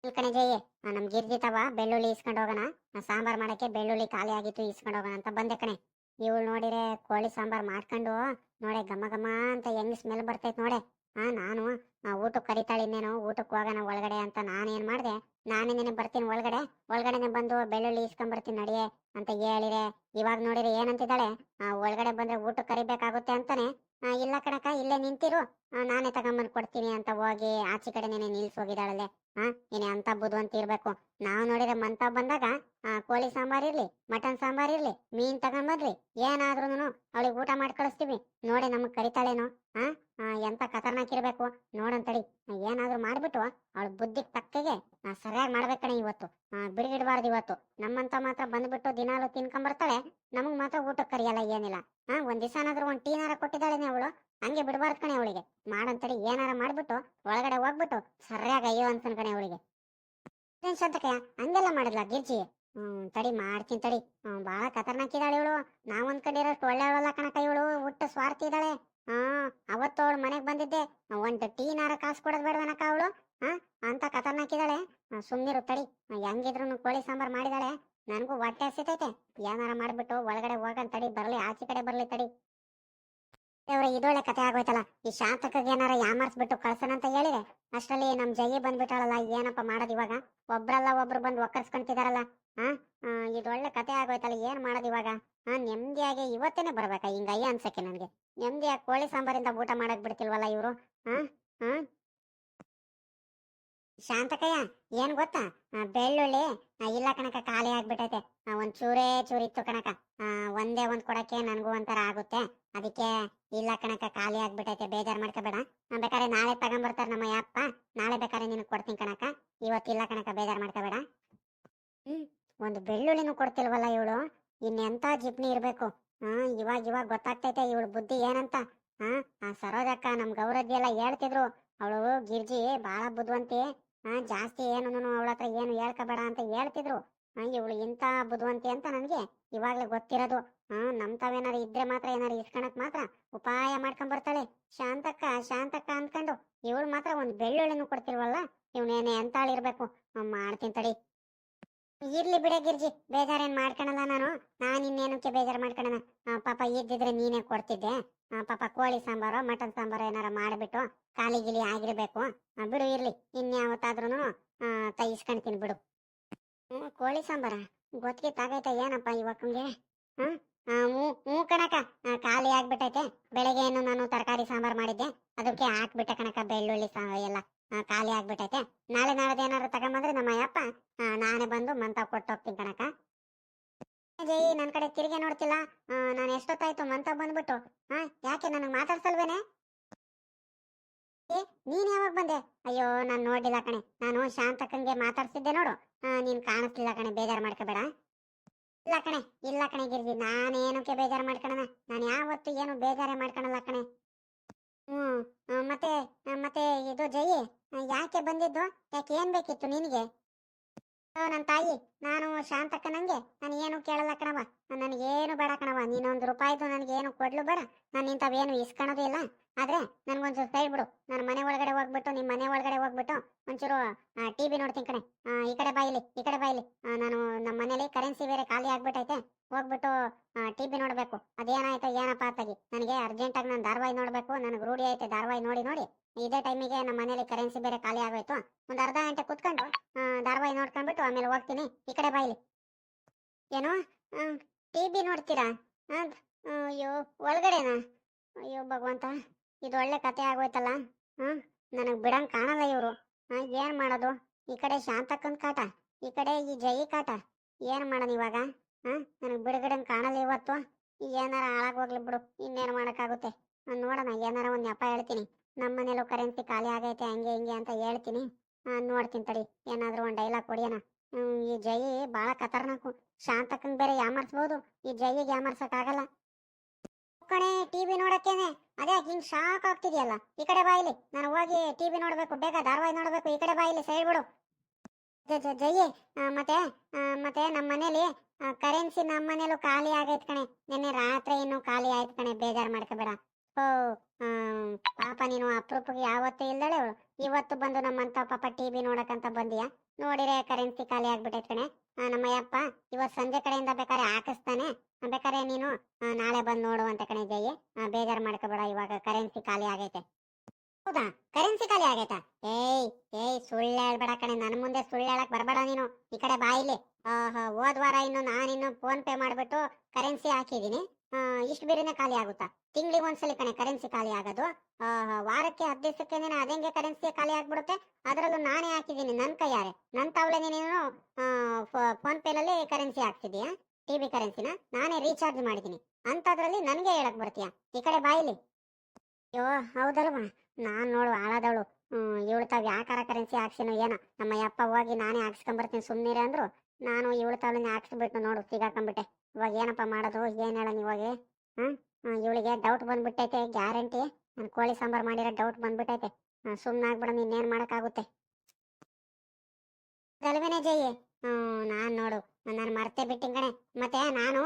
ಕಣೆ ಜಯ ನಮ್ ಗಿರ್ಜಿ ತವ ಬೆಳ್ಳುಳ್ಳಿ ಇಸ್ಕೊಂಡ್ ಹೋಗೋಣ. ಸಾಂಬಾರ್ ಮಾಡಕ್ಕೆ ಬೆಳ್ಳುಳ್ಳಿ ಖಾಲಿ ಆಗಿತ್ತು ಇಸ್ಕೊಂಡ್ ಹೋಗೋಣ ಅಂತ ಬಂದೆ ಕಣೆ. ಇವಳು ನೋಡಿರೆ ಕೋಳಿ ಸಾಂಬಾರ್ ಮಾಡ್ಕೊಂಡು, ನೋಡೆ ಘಮ ಘಮ ಅಂತ ಹೆಂಗ್ ಸ್ಮೆಲ್ ಬರ್ತೈತ್ ನೋಡೆ. ಹಾ ನಾನು. ಆ, ಊಟಕ್ಕೆ ಕರಿತಾಳೆ ಇನ್ನೇನು? ಊಟಕ್ಕೆ ಹೋಗೋಣ ಒಳಗಡೆ ಅಂತ ನಾನೇನ್ ಮಾಡ್ದೆ? ನಾನೇನೇನೆ ಬರ್ತೀನಿ ಒಳಗಡೆ? ಒಳಗಡೆನೆ ಬಂದು ಬೆಳ್ಳುಳ್ಳಿ ಇಸ್ಕೊಂಡ್ ಬರ್ತೀನಿ ನಡಿಯೇ ಅಂತ ಹೇಳಿರೆ. ಇವಾಗ ನೋಡಿದ್ರೆ ಏನಂತಿದ್ದಾಳೆ? ಆ, ಒಳಗಡೆ ಬಂದ್ರೆ ಊಟಕ್ ಕರಿಬೇಕಾಗುತ್ತೆ ಅಂತಾನೆ. ಆ, ಇಲ್ಲ ಕಣಕ ಇಲ್ಲೇ ನಿಂತಿರು. ನಾನೇ ತಗೊಂಬಂದು ಕೊಡ್ತೀನಿ ಅಂತ ಹೋಗಿ ಆಚೆ ಕಡೆ ನೆನೆ ನಿಲ್ಸ್ ಹೋಗಿದ್ದಾಳಲ್ಲೇ. ಹಾ ನೀನೆ ಅಂತ ಬುದ್ಧಿವಂತ ಇರ್ಬೇಕು. ನಾವು ನೋಡಿದ್ರೆ ಮಂತ ಬಂದಾಗ ಕೋಳಿ ಸಾಂಬಾರ್ ಇರ್ಲಿ, ಮಟನ್ ಸಾಂಬಾರ್ ಇರ್ಲಿ, ಮೀನ್ ತಗೊಂಬರ್ಲಿ ಏನಾದ್ರೂನು ಅವಳಿಗೆ ಊಟ ಮಾಡಿ ಕಳಿಸ್ತೀವಿ. ನೋಡಿ ನಮಗ್ ಕರಿತಾಳೇನೋ. ಹಾ ಎಂತ ಕತರ್ನಾಕ್ ಇರ್ಬೇಕು. ನೋಡಂತಡಿ ಏನಾದ್ರೂ ಮಾಡ್ಬಿಟ್ಟು ಅವಳ ಬುದ್ಧಿಗ್ ತಕ್ಕಗೆ ಸರಿಯಾಗಿ ಮಾಡ್ಬೇಕಣೆ ಇವತ್ತು. ಬಿಡ್ಗಿಡ್ಬಾರ್ದು ಇವತ್ತು. ನಮ್ಮಂತ ಮಾತ್ರ ಬಂದ್ಬಿಟ್ಟು ದಿನಾಲು ತಿನ್ಕೊಂಬರ್ತಾಳೆ, ನಮಗ್ ಮಾತ್ರ ಊಟಕ್ಕೆ ಕರಿಯಲ್ಲ, ಏನಿಲ್ಲ. ಹಾ, ಒಂದ್ ದಿವಸನಾದ್ರೂ ಒಂದ್ ಟೀನಾರ ಕೊಟ್ಟಿದ್ದಾಳೆ ಅವಳು. ಹಂಗೆ ಬಿಡಬಾರ್ದು ಕಣೆ ಅವಳಿಗೆ. ಮಾಡಂತಡಿ ಏನಾರ ಮಾಡ್ಬಿಟ್ಟು ಒಳಗಡೆ ಹೋಗ್ಬಿಟ್ಟು ಸರಿಯಾಗಿ ಅಯ್ಯೋ ಅನ್ಸನ್ ಕಣೆ ಅವಳಿಗೆ. ಶಾಂತಕಯ್ಯ? ಹಂಗೆಲ್ಲ ಮಾಡಿದ್ಲ ಗಿರ್ಜಿ? ಹ್ಮ್, ತಡಿ ಮಾಡ್ತೀನಿ ತಡಿ. ಹ್ಮ್, ಬಾಳ ಖತರ್ನಾಕ್ ಇದ್ದಾಳೆ ಇವಳು. ನಾವ್ ಅನ್ಕೊಂಡಿರೋಷ್ಟು ಒಳ್ಳೆಯವಳಲ್ಲ ಕಣಕ ಇವಳು. ಹುಟ್ಟು ಸ್ವಾರ್ಥಿ ಇದ್ದಾಳೆ. ಹಾ, ಅವತ್ತು ಅವಳು ಮನೆಗ್ ಬಂದಿದ್ದೆ. ಒಂದ್ ಟೀನಾರ ಕಾಸು ಕೊಡೋದ್ ಬೇಡವನಕ ಅವಳು. ಹಾ, ಅಂತ ಕತರ್ನಾಕಿದಾಳೆ ಸುಮ್ನಿರು ತಡಿ. ಹೆಂಗಿದ್ರು ಕೋಳಿ ಸಾಂಬಾರ್ ಮಾಡಿದಾಳೆ. ನನಗೂ ಹೊಟ್ಟೆ ಹಸಿತೈತೆ. ಏನಾರ ಮಾಡ್ಬಿಟ್ಟು ಒಳಗಡೆ ಹೋಗನ್ ತಡಿ, ಬರ್ಲಿ, ಆಚೆ ಕಡೆ ಬರ್ಲಿ ತಡಿ. ದೇವ್ರ, ಇದೊಳ್ಳೆ ಕತೆ ಆಗೋಯ್ತಲ್ಲ. ಈ ಶಾಂತಕಗೆ ಏನಾರ ಯಾಮಾರ್ಸ್ಬಿಟ್ಟು ಕಳ್ಸನ ಅಂತ ಹೇಳಿದೆ. ಅಷ್ಟರಲ್ಲಿ ನಮ್ ಜಯಿ ಬಂದ್ಬಿಟ್ಟಾಳಲ್ಲ, ಏನಪ್ಪ ಮಾಡೋದು ಇವಾಗ? ಒಬ್ರಲ್ಲ ಒಬ್ರು ಬಂದು ಒಕ್ಕರ್ಸ್ಕೊಂತಿದಾರಲ್ಲ. ಹಾ ಇದೊಳ್ಳೆ ಕತೆ ಆಗೋಯ್ತಲ್ಲ, ಏನ್ ಮಾಡೋದು ಇವಾಗ? ಹಾ ನೆಮ್ಮದಿಯಾಗಿ ಇವತ್ತೇನೆ ಬರ್ಬೇಕಾ? ಹಿಂಗಯ್ಯ ಅನ್ಸಕ್ಕೆ ನನ್ಗೆ. ನೆಮ್ಮದಿಯಾಗಿ ಕೋಳಿ ಸಾಂಬಾರಿಂದ ಊಟ ಮಾಡಕ್ ಬಿಡ್ತಿಲ್ವಲ್ಲ ಇವರು? ಹಾ ಹಾ ಶಾಂತಕಯ್ಯ, ಏನ್ ಗೊತ್ತಾ? ಬೆಳ್ಳುಳ್ಳಿ ಇಲ್ಲ ಕಣಕ ಖಾಲಿ ಆಗ್ಬಿಟ್ಟೈತೆ. ಒಂದ್ ಚೂರೇ ಚೂರಿತ್ತು ಕಣಕ ಒಂದೇ ಒಂದ್ ಕೊಡಕ್ಕೆ ನನ್ಗೂ ಒಂಥರ ಆಗುತ್ತೆ. ಅದಕ್ಕೆ ಇಲ್ಲ ಕಣಕ ಖಾಲಿ ಆಗ್ಬಿಟ್ಟೈತೆ, ಬೇಜಾರ್ ಮಾಡ್ಕೋಬೇಡ. ಬೇಕಾದ್ರೆ ನಾಳೆ ತಗೊಂಡ್ಬರ್ತಾರ ನಮ್ಮ ಅಪ್ಪ. ನಾಳೆ ಬೇಕಾದ್ರೆ ನಿನಗ್ ಕೊಡ್ತೀನಿ ಕಣಕ ಇವತ್ತಿಲ್ಲ ಕಣಕ ಬೇಜಾರ್ ಮಾಡ್ಕೋಬೇಡ. ಹ್ಮ್, ಒಂದು ಬೆಳ್ಳುಳ್ಳಿನೂ ಕೊಡ್ತಿಲ್ವಲ್ಲ ಇವಳು? ಇನ್ನೆಂತ ಜಿಪ್ನಿ ಇರ್ಬೇಕು? ಹಾ ಇವಾಗ ಇವಾಗ ಗೊತ್ತಾಗ್ತೈತೆ ಇವಳು ಬುದ್ಧಿ ಏನಂತ. ಹಾ ಆ, ಸರೋಜಕ್ಕ ನಮ್ ಗೌರಜ್ಜಿ ಎಲ್ಲ ಹೇಳ್ತಿದ್ರು. ಅವಳು ಗಿರ್ಜಿ ಬಹಳ ಬುದ್ಧಿವಂತಿ ಹಾ, ಜಾಸ್ತಿ ಏನು ಅವಳ ಹತ್ರ ಏನು ಹೇಳ್ಕೋಬೇಡ ಅಂತ ಹೇಳ್ತಿದ್ರು. ಹಂಗೆ ಇವಳು ಇಂತ ಬುದ್ಧಿವಂತಿ ಅಂತ ನನಗೆ ಇವಾಗ್ಲೇ ಗೊತ್ತಿರೋದು. ಹಾ ನಮ್ ತಾವೇನಾರು ಇದ್ರೆ ಮಾತ್ರ, ಏನಾರು ಇಸ್ಕೊಳಕ್ ಮಾತ್ರ ಉಪಾಯ ಮಾಡ್ಕೊಂಡ್ ಬರ್ತಾಳೆ ಶಾಂತಕ್ಕ ಶಾಂತಕ್ಕ ಅಂದ್ಕೊಂಡು ಇವಳು ಮಾತ್ರ ಒಂದ್ ಬೆಳ್ಳುಳ್ಳಿನೂ ಕೊಡ್ತಿಲ್ವಲ್ಲ? ಇವನೇನೆ ಎಂತಾಳಿರ್ಬೇಕು. ಮಾಡ್ತೀನಿ ತಡಿ. ಇರ್ಲಿ ಬಿಡ ಗಿರ್ಜಿ, ಬೇಜಾರೇನ್ ಮಾಡ್ಕೊಳಲ್ಲ ನಾನು. ನಾನ್ ಇನ್ನೇನಕ್ಕೆ ಬೇಜಾರ್ ಮಾಡ್ಕೊಳಣ ಪಾಪ ಇದ್ದಿದ್ರೆ ನೀನೇ ಕೊಡ್ತಿದ್ದೆ. ಪಾಪ ಕೋಳಿ ಸಾಂಬಾರು, ಮಟನ್ ಸಾಂಬಾರು ಏನಾರ ಮಾಡ್ಬಿಟ್ಟು ಖಾಲಿ ಗಿಲಿ ಆಗಿರ್ಬೇಕು. ಬಿಡು ಇರ್ಲಿ ಇನ್ಯಾವತ್ತಾದ್ರೂ ತೈಸ್ಕೊಂತೀನಿ ಬಿಡು. ಹ್ಮ್, ಕೋಳಿ ಸಾಂಬಾರ? ಗೊತ್ತಿಗೆ ತಾಗೈತ ಏನಪ್ಪ ಇವಕ್ಕಂಗೆ ಹ್ಮ್ ಹ್ಞೂ ಕಣಕ ಖಾಲಿ ಆಗ್ಬಿಟ್ಟೈತೆ. ಬೆಳಗ್ಗೆ ಏನು ನಾನು ತರಕಾರಿ ಸಾಂಬಾರ್ ಮಾಡಿದ್ದೆ. ಅದಕ್ಕೆ ಹಾಕ್ಬಿಟ್ಟೆ ಕಣಕ, ಬೆಳ್ಳುಳ್ಳಿ ಸಾ ಎಲ್ಲ. ಖಾಲಿ ಆಗ್ಬಿಟ್ಟೈತೆ. ನಾಳೆ ನಾಳೆ ಏನಾದ್ರು ತಗೊಂಬಂದ್ರೆ ನಮ್ಮ ಅಯ್ಯಪ್ಪ ನಾನೇ ಬಂದು ಮಂತ ಕೊಟ್ಟು ಹೋಗ್ತೀನಿ ಕಣಕ ಜೈ ನನ್ನ ಕಡೆ ತಿರುಗಿ ನೋಡ್ತಿಲ್ಲ. ನಾನು ಎಷ್ಟೊತ್ತಾಯ್ತು ಮಂತ ಬಂದ್ಬಿಟ್ಟು. ಹಾ ಯಾಕೆ ನನಗೆ ಮಾತಾಡ್ಸಲ್ವೇನೆ? ನೀನ್ ಯಾವಾಗ ಬಂದೆ? ಅಯ್ಯೋ, ನಾನು ನೋಡಿಲ್ಲ ಕಣೆ. ನಾನು ಶಾಂತಕಂಗೆ ಮಾತಾಡ್ಸಿದ್ದೆ ನೋಡು. ನೀನ್ ಕಾಣಿಸ್ಲಿಲ್ಲ ಕಣೆ, ಬೇಜಾರು ಮಾಡ್ಕೋಬೇಡ. ಇಲ್ಲ ಕಣೆ ಇಲ್ಲ ಕಣೆ ಗಿರ್ಜಿ, ನಾನೇನಕ್ಕೆ ಬೇಜಾರು ಮಾಡ್ಕೊಳಣ ನಾನು ಯಾವತ್ತು ಏನು ಬೇಜಾರೇ ಮಾಡ್ಕೊಳಲ್ಲ ಕಣೆ. ಹ್ಮ್ ಮತ್ತೆ ಮತ್ತೆ ಇದು ಜೈ ಯಾಕೆ ಬಂದಿದ್ದು? ಯಾಕೆ ಏನ್ ಬೇಕಿತ್ತು ನಿನಗೆ? ನನ್ನ ತಾಯಿ, ನಾನು ಶಾಂತ ಕಣಂಗೆ ನಾನು ಏನು ಕೇಳಲ್ಲ ಕಣವ ನನಗೇನು ಬೇಡ ಕಣವ ನೀನೊಂದು ರೂಪಾಯಿದು ನನಗೇನು ಕೊಡ್ಲು ಬೇಡ. ನಾನು ಇಂಥವೇನು ಇಸ್ಕೊಳೋದು ಇಲ್ಲ. ಆದ್ರೆ ನನ್ಗೊಂಚೂರು ಸೈಡ್ ಬಿಡು. ನಾನು ಮನೆ ಒಳಗಡೆ ಹೋಗ್ಬಿಟ್ಟು ನಿಮ್ಮ ಮನೆ ಒಳಗಡೆ ಹೋಗ್ಬಿಟ್ಟು ಒಂಚೂರು ಟಿವಿ ನೋಡ್ತೀನಿ ಕಣೆ. ಈ ಕಡೆ ಬಾಯಿಲಿ ಈ ಕಡೆ ಬಾಯಿಲಿ ನಾನು ನಮ್ಮ ಮನೇಲಿ ಕರೆನ್ಸಿ ಬೇರೆ ಖಾಲಿ ಆಗ್ಬಿಟ್ಟೈತೆ. ಹೋಗ್ಬಿಟ್ಟು ಟಿವಿ ನೋಡ್ಬೇಕು. ಅದೇನಾಯ್ತು ಏನಪ್ಪ ಆತಾಗಿ? ನನಗೆ ಅರ್ಜೆಂಟಾಗಿ ನಾನು ಧಾರವಾಹಿ ನೋಡ್ಬೇಕು. ನನಗೆ ರೂಢಿ ಐತೆ ಧಾರವಾಹಿ ನೋಡಿ ನೋಡಿ. ಇದೇ ಟೈಮಿಗೆ ನಮ್ಮ ಮನೇಲಿ ಕರೆನ್ಸಿ ಬೇರೆ ಖಾಲಿ ಆಗೋಯ್ತು. ಒಂದು ಅರ್ಧ ಗಂಟೆ ಕುತ್ಕೊಂಡು ಧಾರವಾಹಿ ನೋಡ್ಕೊಂಡ್ಬಿಟ್ಟು ಆಮೇಲೆ ಹೋಗ್ತೀನಿ. ಈ ಕಡೆ ಬಾಯಿಲಿ ಏನು? ಟಿವಿ ನೋಡ್ತೀರಾ? ಆ, ಅಯ್ಯೋ ಒಳಗಡೆನಾ? ಅಯ್ಯೋ ಭಗವಂತ. ಇದು ಒಳ್ಳೆ ಕತೆ ಆಗೋಯ್ತಲ್ಲ? ಹ್ಮ್ ನನಗೆ ಬಿಡಂಗ್ ಕಾಣಲ್ಲ ಇವ್ರು. ಏನ್ ಮಾಡೋದು? ಈ ಕಡೆ ಶಾಂತಕ್ಕಂದ್ ಕಾಟ, ಈ ಕಡೆ ಈ ಜೈ ಕಾಟ. ಏನ್ ಮಾಡೋಣ ಇವಾಗ? ಹ, ನನಗೆ ಬಿಡುಗಡೆಂಗ್ ಕಾಣಲ್ಲ ಇವತ್ತು. ಏನಾರ ಹಾಳಾಗೋಗ್ಲಿ ಬಿಡು, ಇನ್ನೇನ್ ಮಾಡಕ್ಕಾಗುತ್ತೆ? ನೋಡೋಣ, ಏನಾರ ಒಂದ್ ನೆಪ ಹೇಳ್ತೀನಿ. ನಮ್ಮ ಮನೇಲೂ ಕರೆನ್ಸಿ ಖಾಲಿ ಆಗೈತೆ, ಹಂಗೆ ಹಿಂಗೆ ಅಂತ ಹೇಳ್ತೀನಿ. ನೋಡ್ತೀನಿ ತಡಿ, ಏನಾದ್ರೂ ಒಂದ್ ಡೈಲಾಗ್ ಕೊಡಿಯೋಣ ಈ ಜೈ ಬಹಳ ಖತರ್ನಾಕು. ಶಾಂತಕ್ಕಂಗ್ ಬೇರೆ ಯಾಮರ್ಸ್ಬೋದು. ಈ ಜೈಗೆ ಯಾಮರ್ಸಕ್ ಆಗಲ್ಲ ಕಣೆ ಟಿವಿ ನೋಡಕ್ಕೇನೆ. ಅದೇ, ಹಿಂಗ್ ಶಾಕ್ ಆಗ್ತಿದ್ಯಲ್ಲ. ಈ ಕಡೆ ಬಾಯಿಲಿ ನಾನು ಹೋಗಿ ಟಿವಿ ನೋಡ್ಬೇಕು, ಬೇಗ ಧಾರಾವಾಹಿ ನೋಡ್ಬೇಕು, ಈ ಕಡೆ ಬಾಯಿಲಿ ಸೈಡ್ ಬಿಡು. ಮತ್ತೆ ಮತ್ತೆ ನಮ್ಮ ಮನೇಲಿ ಕರೆನ್ಸಿ ನಮ್ಮ ಮನೇಲೂ ಖಾಲಿ ಆಗೈತ್ ಕಣೆ. ನಿನ್ನೆ ರಾತ್ರಿ ಇನ್ನೂ ಖಾಲಿ ಆಯ್ತು ಕಣೆ, ಬೇಜಾರ್ ಮಾಡ್ಕೋಬೇಡ. ಓ ಪಾಪ ನೀನು ಅಪರೂಪಕ್ಕೆ ಯಾವತ್ತೂ ಅವಳು. ಇವತ್ತು ಬಂದು ನಮ್ಮಂತ ಪಾಪ ಟಿವಿ ನೋಡಕಂತ ಬಂದಿಯಾ? ನೋಡಿರೆ ಕರೆನ್ಸಿ ಖಾಲಿ ಆಗ್ಬಿಟ್ಟೈತ್ ಕಣೆ. ನಮ್ಮ ಯಪ್ಪ ಇವತ್ ಸಂಜೆ ಕಡೆಯಿಂದ ಬೇಕಾದ್ರೆ ಹಾಕಿಸ್ತಾನೆ. ಬೇಕಾದ್ರೆ ನೀನು ನಾಳೆ ಬಂದು ನೋಡುವಂತ ಕಣೆ ಜಯ್ಯಿ ಬೇಜಾರು ಮಾಡ್ಕೋಬೇಡ, ಇವಾಗ ಕರೆನ್ಸಿ ಖಾಲಿ ಆಗೈತೆ. ಹೌದಾ? ಕರೆನ್ಸಿ ಖಾಲಿ ಆಗೈತಾ? ಏಯ್ ಏಯ್, ಸುಳ್ಳು ಹೇಳ್ಬೇಡ ಕಣೆ. ನನ್ ಮುಂದೆ ಸುಳ್ಳು ಹೇಳಕ್ ಬರ್ಬೇಡ ನೀನು. ಈ ಕಡೆ ಬಾಯಿಲಿ. ಹೋದ್ವಾರ ಹೋದ್ ವಾರ ಇನ್ನು ನಾನಿನ್ನು ಫೋನ್ ಪೇ ಮಾಡ್ಬಿಟ್ಟು ಕರೆನ್ಸಿ ಹಾಕಿದೀನಿ ಇಷ್ಟು ಬೇರೆನೆ ಖಾಲಿ ಆಗುತ್ತಾ? ತಿಂಗಳಿಗೆ ಒಂದ್ಸಲಿ ಕಣೆ ಕರೆನ್ಸಿ ಖಾಲಿ ಆಗೋದು. ವಾರಕ್ಕೆ ಹತ್ತು ದಿವಸಕ್ಕೆ ಅದೇಂಗೆ ಕರೆನ್ಸಿ ಖಾಲಿ ಆಗ್ಬಿಡುತ್ತೆ? ಅದರಲ್ಲೂ ನಾನೇ ಹಾಕಿದ್ದೀನಿ ನನ್ನ ಕೈಯಾರೆ. ನನ್ನ ತಾವಳೆ ನೀನು ಫೋನ್ ಪೇನಲ್ಲಿ ಕರೆನ್ಸಿ ಹಾಕ್ತಿದೀಯಾ ಟಿವಿ ಕರೆನ್ಸಿನ ನಾನೇ ರೀಚಾರ್ಜ್ ಮಾಡಿದ್ದೀನಿ. ಅಂತದ್ರಲ್ಲಿ ನನಗೆ ಹೇಳಕ್ ಬರ್ತೀಯಾ? ಈ ಕಡೆ ಬಾಯಿಲಿ ಅಯ್ಯೋ ಹೌದಲ್ವಾ? ನಾನ್ ನೋಡು ಹಾಳಾದವಳು ಇವಳು ತಾವ್ ಯಾಕಾರ ಕರೆನ್ಸಿ ಹಾಕ್ಸಿನೋ ಏನೋ. ನಮ್ಮ ಅಪ್ಪ ಹೋಗಿ ನಾನೇ ಹಾಕ್ಸ್ಕೊಂಬರ್ತೀನಿ ಸುಮ್ಮನೆ ಅಂದ್ರು. ನಾನು ಇವಳು ತಾವಳನ್ನ ಹಾಕ್ಸ್ಬಿಟ್ಟು ನೋಡು ಸಿಗಾಕೊಂಡ್ಬಿಟ್ಟೆ ಇವಾಗ ಏನಪ್ಪ ಮಾಡೋದು? ಏನ್ ಹೇಳೋಣ ಇವಾಗ ಹ್ಮ್ ಇವಳಿಗೆ ಡೌಟ್ ಬಂದ್ಬಿಟ್ಟೈತೆ ಗ್ಯಾರಂಟಿ ನಾನು ಕೋಳಿ ಸಾಂಬಾರ್ ಮಾಡಿರೋ ಡೌಟ್ ಬಂದ್ಬಿಟ್ಟೈತೆ. ಸುಮ್ಮನೆ ಆಗ್ಬಿಡೋಣ ಇನ್ನೇನ್ ಮಾಡಕ್ಕಾಗುತ್ತೆ? ಅಲ್ವೇನೆ ಜಯಿ? ನಾನ್ ನೋಡು. ನಾನು ಮರ್ತೇ ಬಿಟ್ಟಿನ ಕಣೆ. ಮತ್ತೆ ನಾನು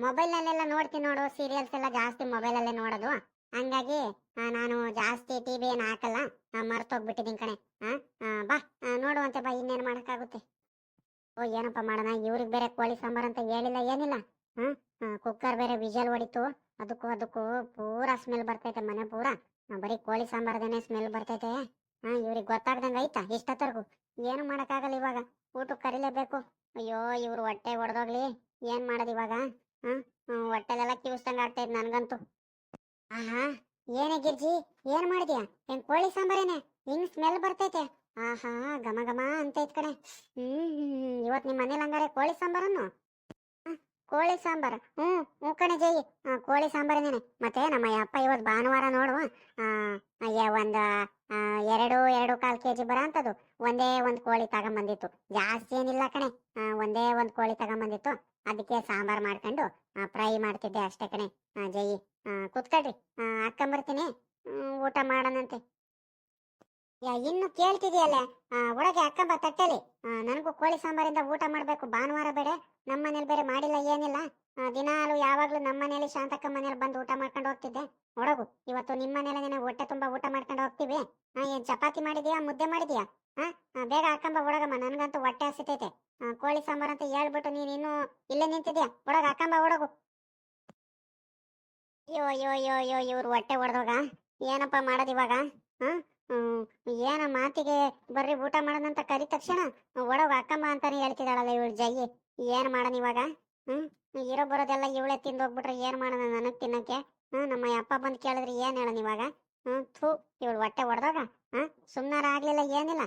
ಮೊಬೈಲ್ ನಲ್ಲೆಲ್ಲ ನೋಡ್ತೀನಿ ನೋಡು ಸೀರಿಯಲ್ಸ್ ಎಲ್ಲ ಜಾಸ್ತಿ ಮೊಬೈಲಲ್ಲೇ ನೋಡೋದು. ಹಂಗಾಗಿ ಆ, ನಾನು ಜಾಸ್ತಿ ಟಿ ವಿ ಏನು ಹಾಕಲ್ಲ ಮರ್ತೋಗ್ಬಿಟ್ಟಿದ್ದೀನಿ ಕಣೆ. ಆ, ಆ, ಬಾ ಆ, ನೋಡುವಂತೆ ಬಾ ಇನ್ನೇನು ಮಾಡೋಕ್ಕಾಗುತ್ತೆ? ಓ, ಏನಪ್ಪ ಮಾಡೋಣ? ಇವ್ರಿಗೆ ಬೇರೆ ಕೋಳಿ ಸಾಂಬಾರ್ ಅಂತ ಹೇಳಿಲ್ಲ, ಏನಿಲ್ಲ. ಹ್ಮ್ ಕುಕ್ಕರ್ ಬೇರೆ ವಿಜಲ್ ಹೊಡಿತು. ಅದಕ್ಕೂ ಅದಕ್ಕೂ ಪೂರಾ ಸ್ಮೆಲ್ ಬರ್ತೈತೆ ಮನೆ ಪೂರಾ. ಬರೀ ಕೋಳಿ ಸಾಂಬಾರ್ದೇನೆ ಸ್ಮೆಲ್ ಬರ್ತೈತೆ. ಹಾ, ಇವ್ರಿಗೆ ಗೊತ್ತಾಗ್ದಂಗೆ ಐತಾ ಇಷ್ಟೊತ್ತರ್ಗು? ಏನು ಮಾಡೋಕ್ಕಾಗಲ್ಲ ಇವಾಗ. ಊಟಕ್ಕೆ ಕರಿಲೇಬೇಕು. ಅಯ್ಯೋ, ಇವ್ರು ಹೊಟ್ಟೆ ಹೊಡೆದೋಗ್ಲಿ ಏನ್ ಮಾಡೋದು ಇವಾಗ? ಹ್ಮ್, ಹೊಟ್ಟೆಲೆಲ್ಲ ಕಿವಿಸ್ದಂಗೆ ಆಗ್ತೈತೆ ನನ್ಗಂತೂ. ಆಹಾ, ಏನೇ ಗಿರ್ಜಿ, ಏನ್ ಮಾಡಿದ್ಯಾ? ಏನ್ ಕೋಳಿ ಸಾಂಬಾರೇನೆ? ಹಿಂಗ್ ಸ್ಮೆಲ್ ಬರ್ತೈತೆ. ಆಹಾ, ಘಮ ಘಮ ಅಂತೈತ್ ಕಣೆ. ಹ್ಮ್ ಇವತ್ ನಿಮ್ ಮನೇಲಿ ಹಂಗಾರೆ ಕೋಳಿ ಸಾಂಬಾರನ್ನು? ಕೋಳಿ ಸಾಂಬಾರ್. ಹ್ಮ್ ಹ್ಞೂ ಕಣೆ ಜೈ ಕೋಳಿ ಕೋಳಿ ಸಾಂಬಾರೇನೆ ಮತ್ತೆ ನಮ್ಮ ಅಪ್ಪ ಇವತ್ ಭಾನುವಾರ ನೋಡು ಒಂದು ಎರಡು ಎರಡು ಕಾಲ್ ಕೆಜಿ ಜಿ ಬರೋಂಥದ್ದು ಒಂದೇ ಒಂದ್ ಕೋಳಿ ತಗೊಂಬಂದಿತ್ತು. ಜಾಸ್ತಿ ಏನಿಲ್ಲ ಕಣೆ. ಒಂದೇ ಒಂದ್ ಕೋಳಿ ತಗೊಂಬಂದಿತ್ತು. ಅದಕ್ಕೆ ಸಾಂಬಾರ್ ಮಾಡ್ಕೊಂಡು ಫ್ರೈ ಮಾಡ್ತಿದ್ದೆ ಅಷ್ಟೇ ಕಣೆ. ಜೈ ಕುತ್ಕೊಳ್ರಿ. ಹಾಕೊಂಬರ್ತೀನಿ ಊಟ ಮಾಡೋಣಂತೆ. ಯಾ, ಇನ್ನು ಕೇಳ್ತಿದೆಯಲ್ಲ? ಒಳಗೆ ಅಕ್ಕಂಬ ತಟ್ಟಲಿ. ನನಗೂ ಕೋಳಿ ಸಾಂಬಾರಿಂದ ಊಟ ಮಾಡ್ಬೇಕು. ಭಾನುವಾರ ಬೇರೆ. ನಮ್ಮ ಮನೇಲಿ ಬೇರೆ ಮಾಡಿಲ್ಲ, ಏನಿಲ್ಲ. ದಿನಾಲು ಯಾವಾಗ್ಲೂ ನಮ್ಮ ಮನೇಲಿ ಶಾಂತಕ್ಕ ಮನೇಲಿ ಬಂದು ಊಟ ಮಾಡ್ಕೊಂಡು ಹೋಗ್ತಿದ್ದೆ. ಒಡಗು, ಇವತ್ತು ನಿಮ್ಮ ಮನೇಲಿ ಹೊಟ್ಟೆ ತುಂಬಾ ಊಟ ಮಾಡ್ಕೊಂಡು ಹೋಗ್ತೀವಿ. ಏನ್ ಚಪಾತಿ ಮಾಡಿದ್ಯಾ, ಮುದ್ದೆ ಮಾಡಿದ್ಯಾ? ಹಾ ಬೇಗ ಹಾಕಂಬ ಒಡಗಮ್ಮ, ನನ್ಗಂತೂ ಹೊಟ್ಟೆ ಹಸಿತೈತೆ. ಕೋಳಿ ಸಾಂಬಾರ್ ಅಂತ ಹೇಳ್ಬಿಟ್ಟು ನೀನು ಇನ್ನೂ ಇಲ್ಲೇ ನಿಂತಿದ್ಯಾ? ಒಡಗ ಹಾಕಂಬ ಒಡಗು. ಅಯ್ಯೋ ಅಯ್ಯೋ ಅಯ್ಯೋ ಅಯ್ಯೋ, ಇವ್ರು ಹೊಟ್ಟೆ ಹೊಡೆದೋಗ ಏನಪ್ಪ ಮಾಡೋದು ಇವಾಗ? ಹಾ ಏನ ಮಾತಿಗೆ ಬರ್ರಿ ಊಟ ಮಾಡೋದಂತ ಕರಿ ತಕ್ಷಣ ಒಡಗ ಅಕ್ಕಮ್ಮ ಅಂತಾನೆ ಹೇಳ್ತಿದ್ದಾಳಲ್ಲ ಇವಳು ಜೈ ಏನ್ ಮಾಡೋಣ ಇವಾಗ? ಹ್ಮ್, ಇರೋ ಬರೋದೆಲ್ಲ ಇವಳೆ ತಿಂದು ಹೋಗ್ಬಿಟ್ರೆ ಏನ್ ಮಾಡೋಣ ನನಗ್ ತಿನ್ನಕ್ಕೆ? ಹ್ಮ್, ನಮ್ಮ ಅಪ್ಪ ಬಂದ್ ಕೇಳಿದ್ರೆ ಏನ್ ಹೇಳೋಣ ಇವಾಗ? ಹ್ಮ್, ಥೂ, ಇವಳು ಹೊಟ್ಟೆ ಹೊಡೆದಾಗ ಹ್ಮ್, ಸುಮ್ನಾರ ಆಗ್ಲಿಲ್ಲ ಏನಿಲ್ಲ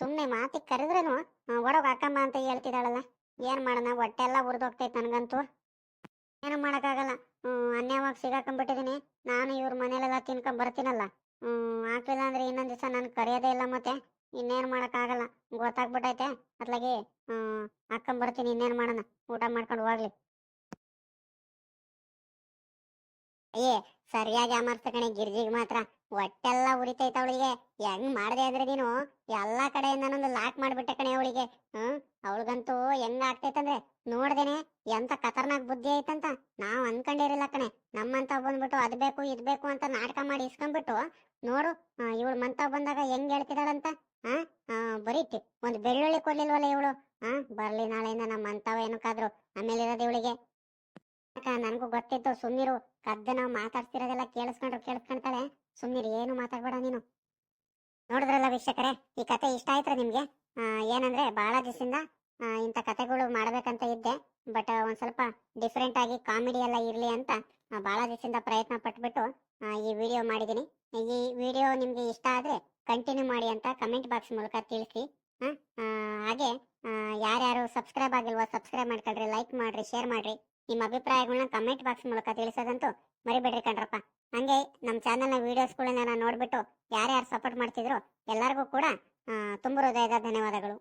ಸುಮ್ನೆ ಮಾತಿಗೆ ಕರೆದ್ರೇನು ಒಡಗ ಅಕ್ಕಮ್ಮ ಅಂತ ಹೇಳ್ತಿದ್ದಾಳಲ್ಲ, ಏನ್ ಮಾಡೋಣ ಹೊಟ್ಟೆ ಎಲ್ಲ ಉರಿದೋಗ್ತೈತೆ ನನ್ಗಂತೂ. ಏನು ಮಾಡೋಕ್ಕಾಗಲ್ಲ, ಹ್ಮ್, ಅನ್ಯವಾಗಿ ಸಿಗಾಕೊಂಡ್ಬಿಟ್ಟಿದೀನಿ, ನಾನು ಇವ್ರ ಮನೇಲೆಲ್ಲ ತಿನ್ಕೊಂಡ್ ಬರ್ತೀನಲ್ಲ ಹ್ಮ್ ಹಾಕ್ಲಿಲ್ಲ ಅಂದ್ರೆ ಇನ್ನೊಂದ್ ದಿವಸ ನನ್ ಕರೆಯೋದೇ ಇಲ್ಲ ಮತ್ತೆ. ಇನ್ನೇನ್ ಮಾಡಕ್ಕಾಗಲ್ಲ ಗೊತ್ತಾಗ್ಬಿಟ್ಟೈತೆ. ಅತ್ಲಾಗಿ ಹ್ಮ್ ಹಾಕೊಂಡ್ ಬರ್ತೀನಿ ಇನ್ನೇನ್ ಮಾಡೋಣ. ಊಟ ಮಾಡ್ಕೊಂಡು ಹೋಗ್ಲಿ. ಏ, ಸರಿಯಾಗಿ ಅಮರ್ತ ಕಣೆ ಗಿರ್ಜಿಗ್ ಮಾತ್ರ. ಒಟ್ಟೆಲ್ಲ ಉರಿತೈತ ಅವಳಿಗೆ. ಹೆಂಗ್ ಮಾಡ್ದೆ ಅಂದ್ರೆ ನೀನು? ಎಲ್ಲಾ ಕಡೆಯಿಂದನೊಂದು ಲಾಕ್ ಮಾಡ್ಬಿಟ್ಟೆ ಕಣೆ ಅವಳಿಗೆ. ಹ್ಮ್, ಅವಳಿಗಂತೂ ಹೆಂಗ್ ಆಗ್ತೈತಂದ್ರೆ ನೋಡ್ದೇನೆ ಎಂತ ಖತರ್ನಾಕ್ ಬುದ್ಧಿ ಐತಂತ. ನಾವ್ ಅನ್ಕೊಂಡಿರಲ್ಲ ಕಣೆ. ನಮ್ಮಂತ ಬಂದ್ಬಿಟ್ಟು ಅದ್ ಬೇಕು, ಇದ್ ಬೇಕು ಅಂತ ನಾಟಕ ಮಾಡಿ ಇಸ್ಕೊಂಡ್ಬಿಟ್ಟು ನೋಡು ಇವಳು ಮಂತ ಬಂದಾಗ ಹೆಂಗ್ ಹೇಳ್ತಿದಾಳಂತ ಆ ಬರೀತಿ ಒಂದ್ ಬೆಳ್ಳುಳ್ಳಿ ಕೊಡ್ಲಿಲ್ವಲ್ಲ ಇವಳು ಹಾ ಬರ್ಲಿ ನಾಳೆಯಿಂದ ನಮ್ಮ ಮಂತವ ಏನಕ್ಕಾದ್ರು ಆಮೇಲೆ ಇರೋದು ಇವಳಿಗೆ ನನಗೂ ಗೊತ್ತಿತ್ತು ಸುಮ್ನಿರು ಕದ್ದು ನಾವು ಮಾತಾಡ್ತಿರೋದೆಲ್ಲ ಕೇಳಿಸ್ಕೊಂಡ್ರು ಕೇಳಿಸ್ಕೊಂತಾಳೆ ಸುಮ್ನಿರು ಏನು ಮಾತಾಡ್ಬೇಡ ನೀನು. ನೋಡಿದ್ರಲ್ಲ ವೀಕ್ಷಕರೇ ಈ ಕತೆ ಇಷ್ಟ ಆಯ್ತ್ರ ನಿಮ್ಗೆ? ಆ, ಏನಂದ್ರೆ ಬಹಳ ದಿವಸದಿಂದ ಇಂಥ ಕತೆಗಳು ಮಾಡ್ಬೇಕಂತ ಇದ್ದೆ ಬಟ್ ಒಂದ್ ಸ್ವಲ್ಪ ಡಿಫ್ರೆಂಟ್ ಆಗಿ ಕಾಮಿಡಿ ಎಲ್ಲ ಇರ್ಲಿ ಅಂತ ಆ, ಬಹಳ ದಿವಸದಿಂದ ಪ್ರಯತ್ನ ಪಟ್ಬಿಟ್ಟು ಆ, ಈ ವಿಡಿಯೋ ಮಾಡಿದ್ದೀನಿ ಈ ವಿಡಿಯೋ ನಿಮಗೆ ಇಷ್ಟ ಆದರೆ ಕಂಟಿನ್ಯೂ ಮಾಡಿ ಅಂತ ಕಮೆಂಟ್ ಬಾಕ್ಸ್ ಮೂಲಕ ತಿಳಿಸಿ. ಹಾಗೆ ಯಾರ್ಯಾರು ಸಬ್ಸ್ಕ್ರೈಬ್ ಆಗಿಲ್ವೋ ಸಬ್ಸ್ಕ್ರೈಬ್ ಮಾಡ್ಕೊಳ್ರಿ ಲೈಕ್ ಮಾಡ್ರಿ ಶೇರ್ ಮಾಡಿರಿ. ನಿಮ್ಮ ಅಭಿಪ್ರಾಯಗಳನ್ನ ಕಮೆಂಟ್ ಬಾಕ್ಸ್ ಮೂಲಕ ತಿಳಿಸೋದಂತೂ ಮರಿಬೇಡ್ರಿ ಕಣ್ರಪ್ಪ. ಹಂಗೆ ನಮ್ಮ ಚಾನಲ್ನ ವೀಡಿಯೋಸ್ಗಳನ್ನೆಲ್ಲ ನೋಡ್ಬಿಟ್ಟು ಯಾರ್ಯಾರು ಸಪೋರ್ಟ್ ಮಾಡ್ತಿದ್ರು ಎಲ್ಲರಿಗೂ ಕೂಡ ತುಂಬ ಹೃದಯದ ಧನ್ಯವಾದಗಳು.